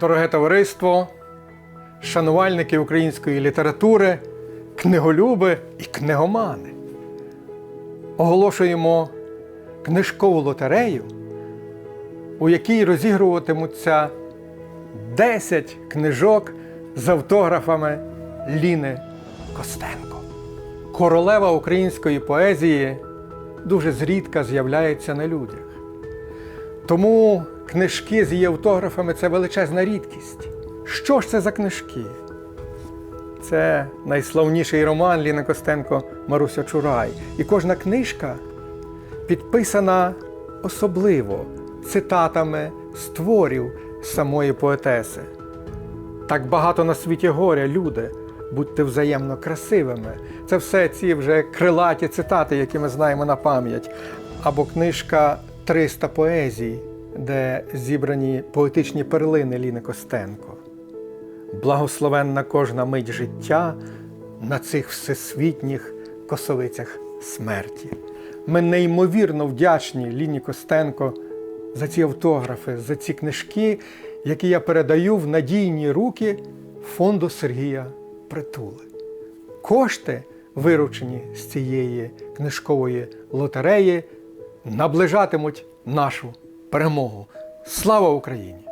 Дороге товариство, шанувальники української літератури, книголюби і книгомани. Оголошуємо книжкову лотерею, у якій розігруватимуться 10 книжок з автографами Ліни Костенко. Королева української поезії дуже зрідка з'являється на людях. Тому книжки з її автографами це величезна рідкість. Що ж це за книжки? Це найславніший роман Ліни Костенко Маруся Чурай. І кожна книжка підписана особливо цитатами з творів самої поетеси. Так багато на світі горя, люди, будьте взаємно красивими. Це все ці вже крилаті цитати, які ми знаємо на пам'ять. Або книжка «300 поезій, де зібрані поетичні перлини Ліни Костенко. Благословенна кожна мить життя на цих всесвітніх косовицях смерті. Ми неймовірно вдячні Ліні Костенко за ці автографи, за ці книжки, які я передаю в надійні руки фонду Сергія Притули. Кошти, виручені з цієї книжкової лотереї, наближатимуть нашу перемогу. Слава Україні!